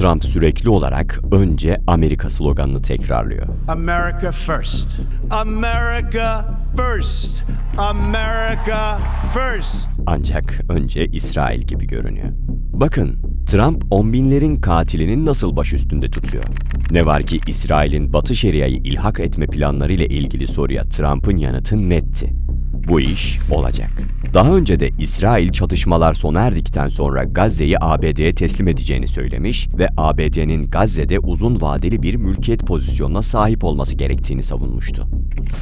Trump sürekli olarak önce Amerika sloganını tekrarlıyor. America first. America first. America first. Ancak önce İsrail gibi görünüyor. Bakın, Trump on binlerin katilinin nasıl baş üstünde tutuyor. Ne var ki İsrail'in Batı Şeria'yı ilhak etme planları ile ilgili soruya Trump'ın yanıtı netti. Bu iş olacak. Daha önce de İsrail çatışmalar sona erdikten sonra Gazze'yi ABD'ye teslim edeceğini söylemiş ve ABD'nin Gazze'de uzun vadeli bir mülkiyet pozisyonuna sahip olması gerektiğini savunmuştu.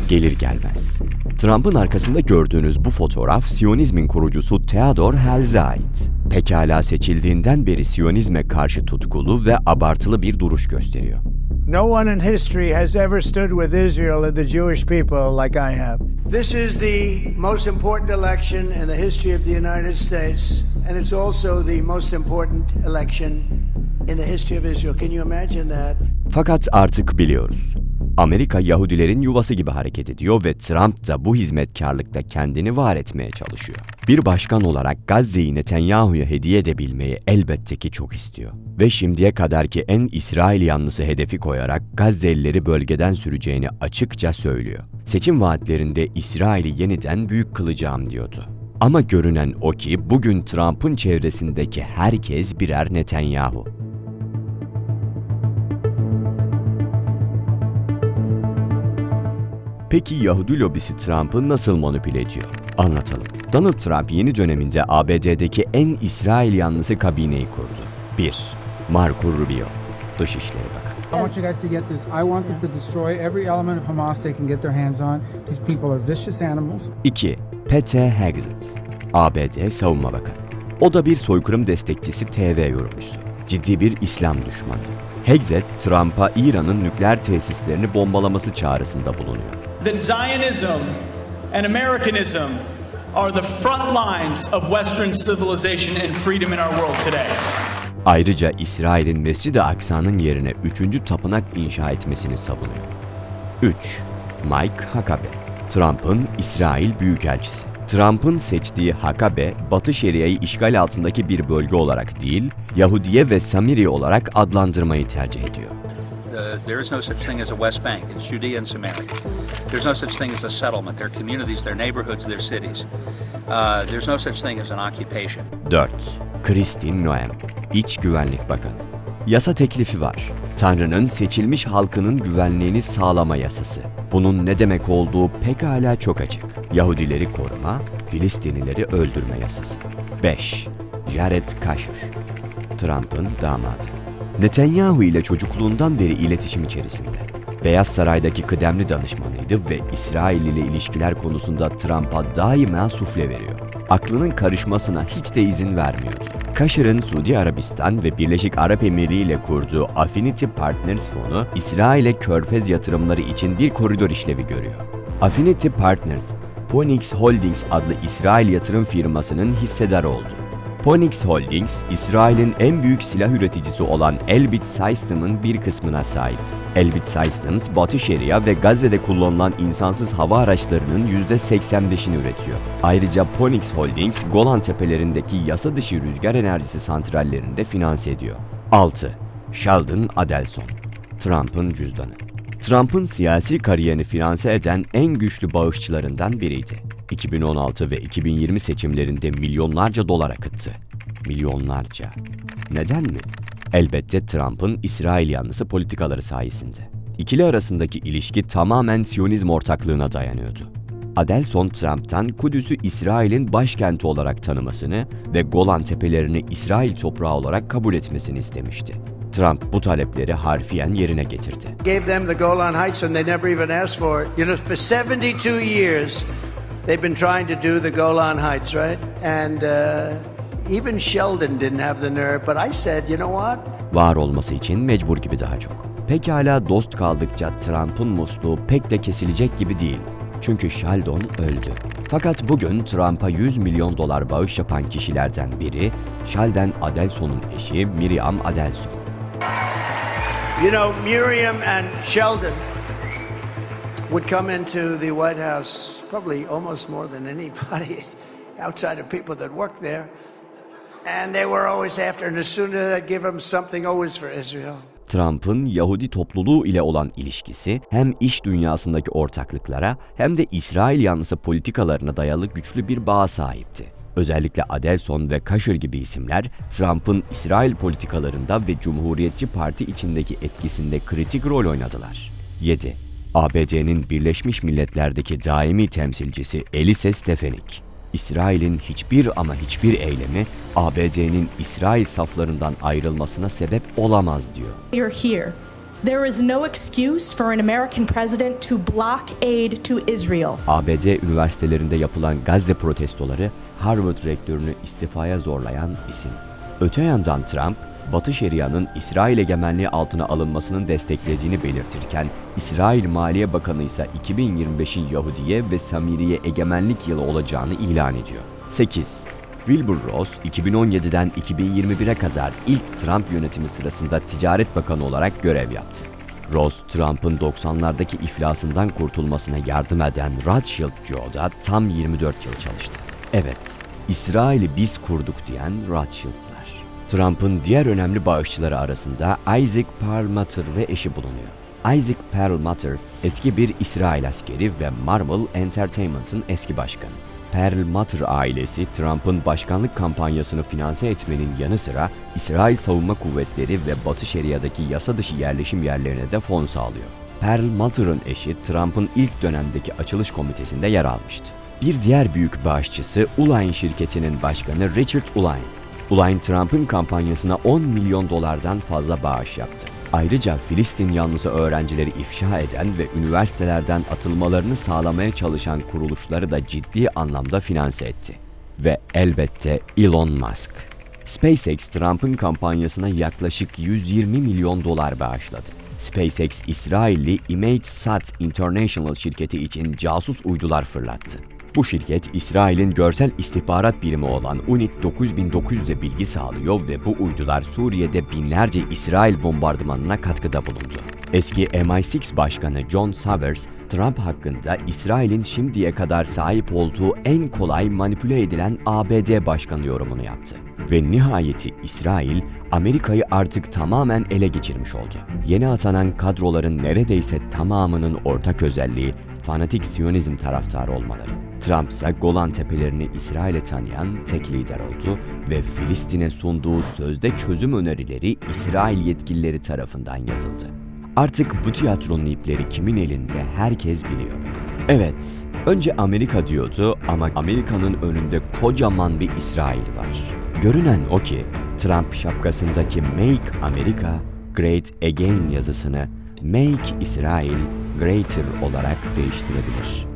Gelir gelmez. Trump'ın arkasında gördüğünüz bu fotoğraf Siyonizmin kurucusu Theodor Herzl'e ait. Pekala seçildiğinden beri Siyonizme karşı tutkulu ve abartılı bir duruş gösteriyor. No one in history has ever stood with Israel and the Jewish people like I have. This is the most important election in the history of the United States, and it's also the most important election in the history of Israel. Can you imagine that? Fakat artık biliyoruz. Amerika Yahudilerin yuvası gibi hareket ediyor ve Trump da bu hizmetkarlıkta kendini var etmeye çalışıyor. Bir başkan olarak Gazze'yi Netanyahu'ya hediye edebilmeyi elbette ki çok istiyor. Ve şimdiye kadarki en İsrail yanlısı hedefi koyarak Gazze'lileri bölgeden süreceğini açıkça söylüyor. Seçim vaatlerinde İsrail'i yeniden büyük kılacağım diyordu. Ama görünen o ki bugün Trump'ın çevresindeki herkes birer Netanyahu. Peki Yahudi lobisi Trump'ı nasıl manipüle ediyor? Anlatalım. Donald Trump yeni döneminde ABD'deki en İsrail yanlısı kabineyi kurdu. 1. Marco Rubio, Dışişleri Bakanı. I want you guys to get this. I want them to destroy every element of Hamas they can get their hands on. These people are vicious animals. 2. Pete Hegseth, ABD Savunma Bakanı. O da bir soykırım destekçisi TV yorumcusu. Ciddi bir İslam düşmanı. Hegseth, Trump'a İran'ın nükleer tesislerini bombalaması çağrısında bulunuyor. That Zionism and Americanism are the front lines of Western civilization and freedom in our world today. Ayrıca İsrail'in Mescid-i Aksa'nın yerine üçüncü tapınak inşa etmesini savunuyor. 3. Mike Hakabe, Trump'ın İsrail Büyükelçisi. Trump'ın seçtiği Hakabe, Batı Şeria'yı işgal altındaki bir bölge olarak değil, Yahudiye ve Samiri olarak adlandırmayı tercih ediyor. Uh, there is no such thing as a West Bank. It's Judea and Samaria. There's no such thing as a settlement. They're communities, they're neighborhoods, they're cities. Uh, there's no such thing as an occupation. 4. Christine Noem, İç Güvenlik Bakanı. Yasa teklifi var. Tanrı'nın seçilmiş halkının güvenliğini sağlama yasası. Bunun ne demek olduğu pekala çok açık. Yahudileri koruma, Filistinlileri öldürme yasası. 5. Jared Kushner, Trump'ın damadı. Netanyahu ile çocukluğundan beri iletişim içerisinde. Beyaz Saray'daki kıdemli danışmanıydı ve İsrail ile ilişkiler konusunda Trump'a daima sufle veriyor. Aklının karışmasına hiç de izin vermiyordu. Kaşar'ın Suudi Arabistan ve Birleşik Arap Emirliği ile kurduğu Affinity Partners fonu, İsrail'e körfez yatırımları için bir koridor işlevi görüyor. Affinity Partners, Phoenix Holdings adlı İsrail yatırım firmasının hissedarı oldu. Phoenix Holdings, İsrail'in en büyük silah üreticisi olan Elbit System'ın bir kısmına sahip. Elbit Systems, Batı Şeria ve Gazze'de kullanılan insansız hava araçlarının %85'ini üretiyor. Ayrıca Phoenix Holdings, Golan Tepelerindeki yasa dışı rüzgar enerjisi santrallerini de finanse ediyor. 6. Sheldon Adelson, Trump'ın cüzdanı. Trump'ın siyasi kariyerini finanse eden en güçlü bağışçılarından biriydi. 2016 ve 2020 seçimlerinde milyonlarca dolar akıttı. Milyonlarca. Neden mi? Elbette Trump'ın İsrail yanlısı politikaları sayesinde. İkili arasındaki ilişki tamamen Siyonizm ortaklığına dayanıyordu. Adelson Trump'tan Kudüs'ü İsrail'in başkenti olarak tanımasını ve Golan Tepelerini İsrail toprağı olarak kabul etmesini istemişti. Trump bu talepleri harfiyen yerine getirdi. Gave them the Golan Heights and they never even asked for it. You know, for 72 years, they've been trying to do the Golan Heights, right? And uh, even Sheldon didn't have the nerve, but I said, you know what? Var olması için mecbur gibi daha çok. Pekala dost kaldıkça Trump'ın musluğu pek de kesilecek gibi değil. Çünkü Sheldon öldü. Fakat bugün Trump'a 100 milyon dolar bağış yapan kişilerden biri Sheldon Adelson'un eşi Miriam Adelson. You know, Miriam and Sheldon would come into the White House probably almost more than anybody outside of people that work there. And they were always after, and as soon as I give them something, always for Israel. Trump'ın Yahudi topluluğu ile olan ilişkisi hem iş dünyasındaki ortaklıklara hem de İsrail yanlısı politikalarına dayalı güçlü bir bağa sahipti. Özellikle Adelson ve Kasher gibi isimler Trump'ın İsrail politikalarında ve Cumhuriyetçi Parti içindeki etkisinde kritik rol oynadılar. 7. ABD'nin Birleşmiş Milletler'deki daimi temsilcisi Elise Stefanik, İsrail'in hiçbir ama hiçbir eylemi ABD'nin İsrail saflarından ayrılmasına sebep olamaz diyor. You're here. There is no excuse for an American president to block aid to Israel. ABD üniversitelerinde yapılan Gazze protestoları Harvard rektörünü istifaya zorlayan isim. Öte yandan Trump, Batı Şeria'nın İsrail egemenliği altına alınmasının desteklediğini belirtirken, İsrail Maliye Bakanı ise 2025'in Yahudiye ve Samiriye egemenlik yılı olacağını ilan ediyor. 8. Wilbur Ross 2017'den 2021'e kadar ilk Trump yönetimi sırasında Ticaret Bakanı olarak görev yaptı. Ross, Trump'ın 90'lardaki iflasından kurtulmasına yardım eden Rothschild Joe'da tam 24 yıl çalıştı. Evet, İsrail'i biz kurduk diyen Rothschild'lar. Trump'ın diğer önemli bağışçıları arasında Isaac Perlmutter ve eşi bulunuyor. Isaac Perlmutter eski bir İsrail askeri ve Marvel Entertainment'ın eski başkanı. Perlmutter ailesi Trump'ın başkanlık kampanyasını finanse etmenin yanı sıra İsrail Savunma Kuvvetleri ve Batı Şeria'daki yasa dışı yerleşim yerlerine de fon sağlıyor. Perlmutter'ın eşi Trump'ın ilk dönemdeki açılış komitesinde yer almıştı. Bir diğer büyük bağışçısı Uline şirketinin başkanı Richard Uline. Uline Trump'ın kampanyasına 10 milyon dolardan fazla bağış yaptı. Ayrıca Filistin yanlısı öğrencileri ifşa eden ve üniversitelerden atılmalarını sağlamaya çalışan kuruluşları da ciddi anlamda finanse etti. Ve elbette Elon Musk. SpaceX Trump'ın kampanyasına yaklaşık 120 milyon dolar bağışladı. SpaceX, İsrailli ImageSat International şirketi için casus uydular fırlattı. Bu şirket, İsrail'in görsel istihbarat birimi olan UNIT 9900'e bilgi sağlıyor ve bu uydular Suriye'de binlerce İsrail bombardımanına katkıda bulundu. Eski MI6 Başkanı John Savers, Trump hakkında İsrail'in şimdiye kadar sahip olduğu en kolay manipüle edilen ABD başkanı yorumunu yaptı. Ve nihayeti İsrail, Amerika'yı artık tamamen ele geçirmiş oldu. Yeni atanan kadroların neredeyse tamamının ortak özelliği fanatik Siyonizm taraftarı olmaları. Trump ise Golan Tepelerini İsrail'e tanıyan tek lider oldu ve Filistin'e sunduğu sözde çözüm önerileri İsrail yetkilileri tarafından yazıldı. Artık bu tiyatronun ipleri kimin elinde herkes biliyor. Evet, önce Amerika diyordu ama Amerika'nın önünde kocaman bir İsrail var. Görünen o ki Trump şapkasındaki Make America Great Again yazısını Make Israel Greater olarak değiştirebilir.